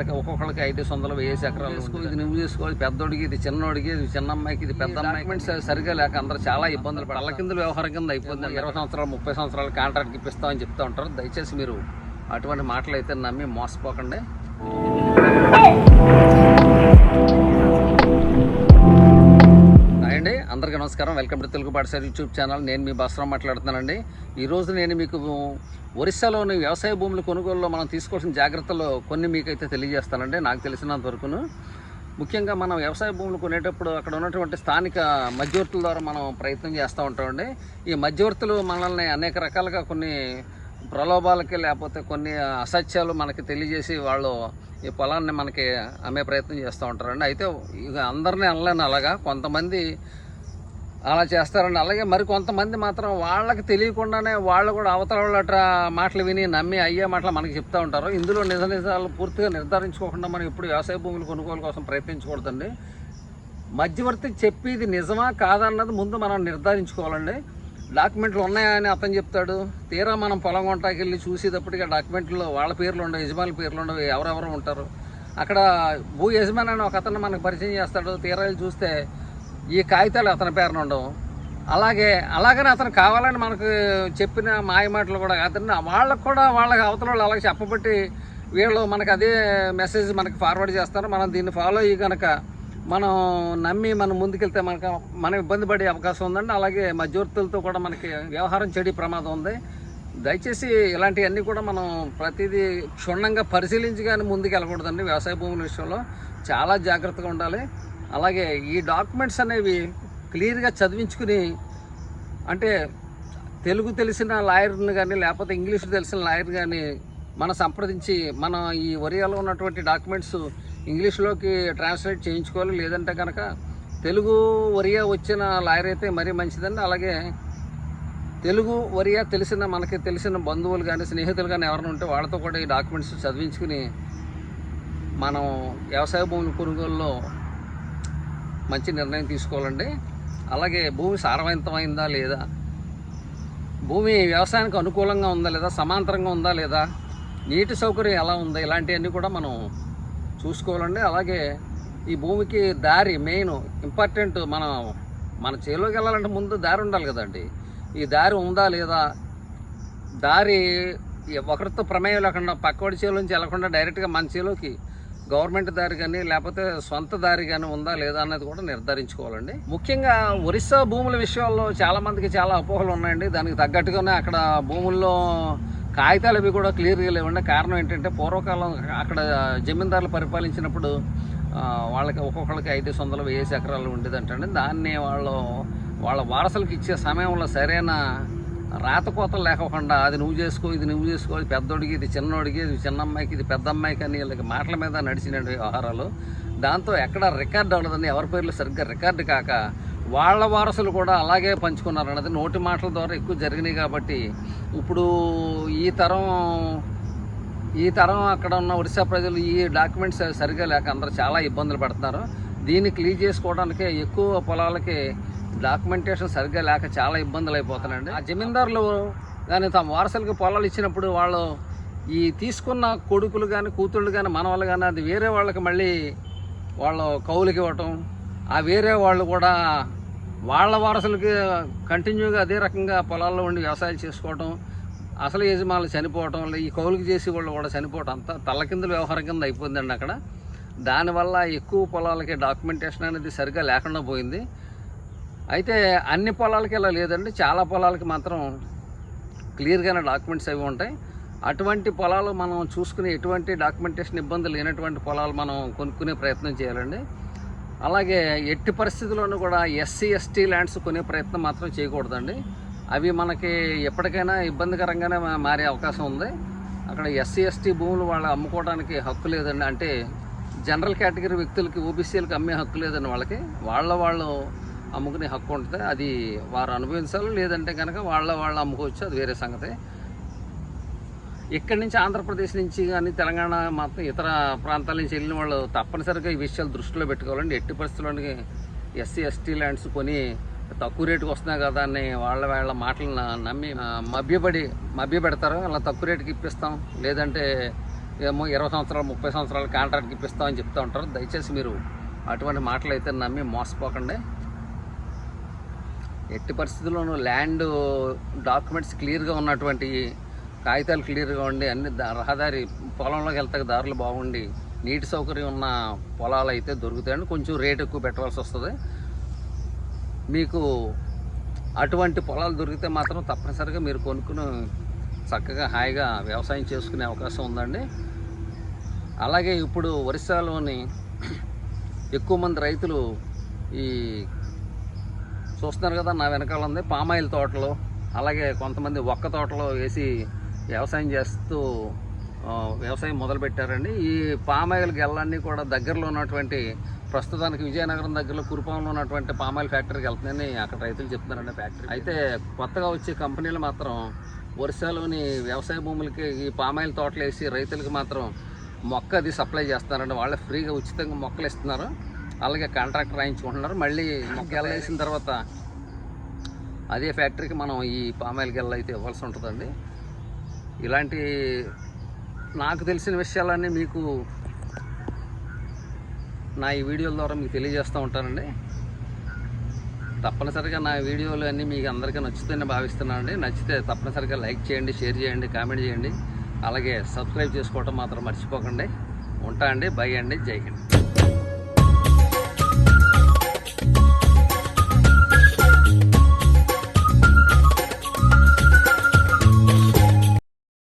వాళ్ళకి ఒక్కొక్కరికి ఐదు వందలు వెయ్యి ఎకరాలు ఇది నువ్వు చేసుకోవాలి పెద్దోడికి ఇది చిన్నోడికి ఇది చిన్న అమ్మాయికి ఇది పెద్ద అమ్మాయికి. సరిగా లేక అందరూ చాలా ఇబ్బందులు పడాలి వాళ్ళ కింద వ్యవహారం కింద అయిపోయింది ఇరవై సంవత్సరాలు ముప్పై సంవత్సరాలు కాంట్రాక్ట్కి ఇప్పిస్తామని చెప్తా ఉంటారు. దయచేసి మీరు అటువంటి మాటలు అయితే నమ్మి మోసపోకండి. నమస్కారం. వెల్కమ్ టు తెలుగు పాఠశాల యూట్యూబ్ ఛానల్. నేను మీ బసరం మాట్లాడుతున్నానండి. ఈరోజు నేను మీకు ఒరిస్సాలోని వ్యవసాయ భూముల కొనుగోలులో మనం తీసుకోవాల్సిన జాగ్రత్తలు కొన్ని మీకైతే తెలియజేస్తానండి. నాకు తెలిసినంత వరకును. ముఖ్యంగా మనం వ్యవసాయ భూములు కొనేటప్పుడు అక్కడ ఉన్నటువంటి స్థానిక మధ్యవర్తుల ద్వారా మనం ప్రయత్నం చేస్తూ ఉంటామండి. ఈ మధ్యవర్తులు మనల్ని అనేక రకాలుగా కొన్ని ప్రలోభాలకి లేకపోతే కొన్ని అసత్యాలు మనకి తెలియజేసి వాళ్ళు ఈ పొలాన్ని మనకి అమ్మే ప్రయత్నం చేస్తూ ఉంటారండి. అయితే ఇక అందరినీ అనలేను అలాగా కొంతమంది అలా చేస్తారండి. అలాగే మరి కొంతమంది మాత్రం వాళ్ళకి తెలియకుండానే వాళ్ళు కూడా అవతల వాళ్ళ అట్లా మాటలు విని నమ్మి అయ్యే మాటలు మనకి చెప్తూ ఉంటారు. ఇందులో నిజ నిజాలు పూర్తిగా నిర్ధారించుకోకుండా మనం ఎప్పుడు వ్యవసాయ భూములు కొనుగోలు కోసం ప్రయత్నించకూడదండి. మధ్యవర్తి చెప్పేది నిజమా కాదన్నది ముందు మనం నిర్ధారించుకోవాలండి. డాక్యుమెంట్లు ఉన్నాయా అని అతను చెప్తాడు. తీరా మనం పొలం కొంటాకి వెళ్ళి చూసేటప్పటికి డాక్యుమెంట్లో వాళ్ళ పేర్లు ఉండవు యజమాని పేర్లు ఉండవు ఎవరెవరు ఉంటారు. అక్కడ భూ యజమాని అని ఒక అతను మనకు పరిచయం చేస్తాడు. తీరాలు చూస్తే ఈ కాగితాలు అతని పేరున ఉండవు. అలాగే అలాగని అతను కావాలని మనకు చెప్పిన మాయ మాటలు కూడా అతను వాళ్ళకు కూడా వాళ్ళకి అవతల వాళ్ళు అలాగే చెప్పబట్టి వీళ్ళు మనకు అదే మెసేజ్ మనకి ఫార్వర్డ్ చేస్తారు. మనం దీన్ని ఫాలో అయ్యి కనుక మనం నమ్మి మనం ముందుకెళ్తే మనకు మనం ఇబ్బంది పడే అవకాశం ఉందండి. అలాగే మధ్యవర్తులతో కూడా మనకి వ్యవహారం చెడి ప్రమాదం ఉంది. దయచేసి ఇలాంటివన్నీ కూడా మనం ప్రతిదీ క్షుణ్ణంగా పరిశీలించి కానీ ముందుకు వెళ్ళకూడదండి వ్యవసాయ భూముల విషయంలో చాలా జాగ్రత్తగా ఉండాలి. అలాగే ఈ డాక్యుమెంట్స్ అనేవి క్లియర్గా చదివించుకుని అంటే తెలుగు తెలిసిన లాయర్ని కానీ లేకపోతే ఇంగ్లీష్ తెలిసిన లాయర్ కానీ మనం సంప్రదించి మన ఈ ఒరియాలో ఉన్నటువంటి డాక్యుమెంట్స్ ఇంగ్లీష్లోకి ట్రాన్స్లేట్ చేయించుకోవాలి. లేదంటే కనుక తెలుగు ఒరియా వచ్చిన లాయర్ అయితే మరీ మంచిదండి. అలాగే తెలుగు ఒరియా తెలిసిన మనకి తెలిసిన బంధువులు కానీ స్నేహితులు కానీ ఎవరైనా ఉంటే వాళ్ళతో కూడా ఈ డాక్యుమెంట్స్ చదివించుకుని మనం వ్యవసాయ భూముల కొనుగోలులో మంచి నిర్ణయం తీసుకోవాలండి. అలాగే భూమి సారవంతమైందా లేదా? భూమి వ్యవసాయానికి అనుకూలంగా ఉందా లేదా? సమాంతరంగా ఉందా లేదా? నీటి సౌకర్యం ఎలా ఉందా? ఇలాంటివన్నీ కూడా మనం చూసుకోవాలండి. అలాగే ఈ భూమికి దారి మెయిన్ ఇంపార్టెంట్ మనం మన చేలోకి వెళ్ళాలంటే ముందు దారి ఉండాలి కదండి. ఈ దారి ఉందా లేదా? దారి ఒకరితో ప్రమేయం లేకుండా పక్కవాడి చేలోంచి వెళ్ళకుండా డైరెక్ట్గా మన చేలోకి గవర్నమెంట్ దారి కానీ లేకపోతే సొంత దారి కానీ ఉందా లేదా అనేది కూడా నిర్ధారించుకోవాలండి. ముఖ్యంగా ఒరిస్సా భూముల విషయాల్లో చాలా మందికి చాలా అపోహలు ఉన్నాయండి. దానికి తగ్గట్టుగానే అక్కడ భూముల్లో కాగితాలు అవి కూడా క్లియర్గా లేవండి. కారణం ఏంటంటే పూర్వకాలం అక్కడ జమీందారులు పరిపాలించినప్పుడు వాళ్ళకి ఒక్కొక్కరికి ఐదు వందలు వెయ్యి ఎకరాలు ఉండేదంటండి. దాన్ని వాళ్ళు వాళ్ళ వారసులకు ఇచ్చే సమయంలో సరైన రాతకోతలు లేకుండా అది నువ్వు చేసుకో ఇది నువ్వు చేసుకో ఇది పెద్దోడికి ఇది చిన్నోడికి ఇది చిన్న అమ్మాయికి ఇది పెద్ద అమ్మాయికి అని వీళ్ళకి మాటల మీద నడిచిన వ్యవహారాలు. దాంతో ఎక్కడ రికార్డు అవ్వలేదని ఎవరి పేర్లు సరిగ్గా రికార్డు కాక వాళ్ళ వారసులు కూడా అలాగే పంచుకున్నారు అన్నది నోటి మాటల ద్వారా ఎక్కువ జరిగినాయి కాబట్టి ఇప్పుడు ఈ తరం ఈ తరం అక్కడ ఉన్న ఒరిస్సా ప్రజలు ఈ డాక్యుమెంట్స్ సరిగా లేక అందరూ చాలా ఇబ్బందులు పడుతున్నారు. దీన్ని క్లీన్ చేసుకోవడానికి ఎక్కువ పొలాలకి డాక్యుమెంటేషన్ సరిగ్గా లేక చాలా ఇబ్బందులు అయిపోతున్నాయండి ఆ జమీందారులు కానీ తమ వారసులకి పొలాలు ఇచ్చినప్పుడు వాళ్ళు ఈ తీసుకున్న కొడుకులు కానీ కూతుళ్ళు కానీ మనవాళ్ళు కానీ అది వేరే వాళ్ళకి మళ్ళీ వాళ్ళు కౌలుకి ఇవ్వటం ఆ వేరే వాళ్ళు కూడా వాళ్ళ వారసులకి కంటిన్యూగా అదే రకంగా పొలాల్లో ఉండి వ్యవసాయం చేసుకోవటం అసలు యజమానులు చనిపోవటం ఈ కౌలుకి చేసి వాళ్ళు కూడా చనిపోవటం అంతా తల్లకిందుల వ్యవహారం కింద అయిపోయిందండి అక్కడ. దానివల్ల ఎక్కువ పొలాలకి డాక్యుమెంటేషన్ అనేది సరిగ్గా లేకుండా పోయింది. అయితే అన్ని పొలాలకి ఇలా లేదండి. చాలా పొలాలకి మాత్రం క్లియర్గానే డాక్యుమెంట్స్ అవి ఉంటాయి. అటువంటి పొలాలు మనం చూసుకుని ఎటువంటి డాక్యుమెంటేషన్ ఇబ్బందులు లేనటువంటి పొలాలు మనం కొనుక్కునే ప్రయత్నం చేయాలండి. అలాగే ఎట్టి పరిస్థితుల్లోనూ కూడా ఎస్సీ ఎస్టీ ల్యాండ్స్ కొనే ప్రయత్నం మాత్రం చేయకూడదండి. అవి మనకి ఎప్పటికైనా ఇబ్బందికరంగానే మారే అవకాశం ఉంది. అక్కడ ఎస్సీ ఎస్టీ భూములు వాళ్ళు అమ్ముకోవడానికి హక్కు లేదండి. అంటే జనరల్ కేటగిరీ వ్యక్తులకి ఓబీసీలకు అమ్మే హక్కు లేదండి వాళ్ళకి. వాళ్ళ వాళ్ళు అమ్ముకునే హక్కు ఉంటుంది. అది వారు అనుభవించాలి లేదంటే కనుక వాళ్ళ వాళ్ళు అమ్ముకోవచ్చు అది వేరే సంగతి. ఇక్కడి నుంచి ఆంధ్రప్రదేశ్ నుంచి కానీ తెలంగాణ మొత్తం ఇతర ప్రాంతాల నుంచి వెళ్ళిన వాళ్ళు తప్పనిసరిగా ఈ విషయాలు దృష్టిలో పెట్టుకోవాలండి. ఎట్టి పరిస్థితుల్లోని ఎస్సీ ఎస్టీ ల్యాండ్స్ కొని తక్కువ రేటుకి వస్తున్నాయి కదా అని వాళ్ళ వాళ్ళ మాటలను నమ్మి మభ్యపడి మభ్యపెడతారు? అలా తక్కువ రేటుకి ఇప్పిస్తాం. లేదంటే ఏమో ఇరవై సంవత్సరాలు ముప్పై సంవత్సరాలు కాంట్రాక్ట్కి ఇప్పిస్తామని చెప్తూ ఉంటారు. దయచేసి మీరు అటువంటి మాటలు అయితే నమ్మి మోసపోకండి. ఎట్టి పరిస్థితుల్లోనూ ల్యాండ్ డాక్యుమెంట్స్ క్లియర్గా ఉన్నటువంటి కాగితాలు క్లియర్గా ఉండి అన్ని దా- రహదారి పొలంలోకి వెళ్తాక దారులు బాగుండి నీటి సౌకర్యం ఉన్న పొలాలు అయితే దొరుకుతాయండి. కొంచెం రేట్ ఎక్కువ పెట్టవలసి వస్తుంది. మీకు అటువంటి పొలాలు దొరికితే మాత్రం తప్పనిసరిగా మీరు కొనుక్కుని చక్కగా హాయిగా వ్యవసాయం చేసుకునే అవకాశం ఉందండి. అలాగే ఇప్పుడు ఒరిస్సాలోని ఎక్కువ మంది రైతులు ఈ చూస్తున్నారు కదా నా వెనకాల ఉంది. పామాయిల్ తోటలు అలాగే కొంతమంది ఒక్క తోటలో వేసి వ్యవసాయం చేస్తూ వ్యవసాయం మొదలుపెట్టారండి. ఈ పామాయిల్ గెల్లన్నీ కూడా దగ్గరలో ఉన్నటువంటి ప్రస్తుతానికి విజయనగరం దగ్గరలో కురుపాంలో ఉన్నటువంటి పామాయిల్ ఫ్యాక్టరీకి వెళ్తుందని అక్కడ రైతులు చెప్తున్నారండి ఫ్యాక్టరీ. అయితే కొత్తగా వచ్చే కంపెనీలు మాత్రం ఒరిస్సాలోని వ్యవసాయ భూములకి ఈ పామాయిల్ తోటలు వేసి రైతులకి మాత్రం మొక్క అది సప్లై చేస్తున్నారండి. వాళ్ళే ఫ్రీగా ఉచితంగా మొక్కలు ఇస్తున్నారు. అలాగే కాంట్రాక్ట్ రాయించుకుంటున్నారు మళ్ళీ మొక్క వేసిన తర్వాత అదే ఫ్యాక్టరీకి మనం ఈ పామాయిల్ గెల్ల అయితే ఇవ్వాల్సి ఉంటుందండి. ఇలాంటి నాకు తెలిసిన విషయాలన్నీ మీకు నా ఈ వీడియోల ద్వారా మీకు తెలియజేస్తూ ఉంటానండి. తప్పనిసరిగా నా వీడియోలు అన్నీ మీకు అందరికీ నచ్చుతాయని భావిస్తున్నానండి. నచ్చితే తప్పనిసరిగా లైక్ చేయండి షేర్ చేయండి కామెంట్ చేయండి. అలాగే సబ్స్క్రైబ్ చేసుకోవటం మాత్రం మర్చిపోకండి. ఉంటా అండి. బై అండి. జై హింద్.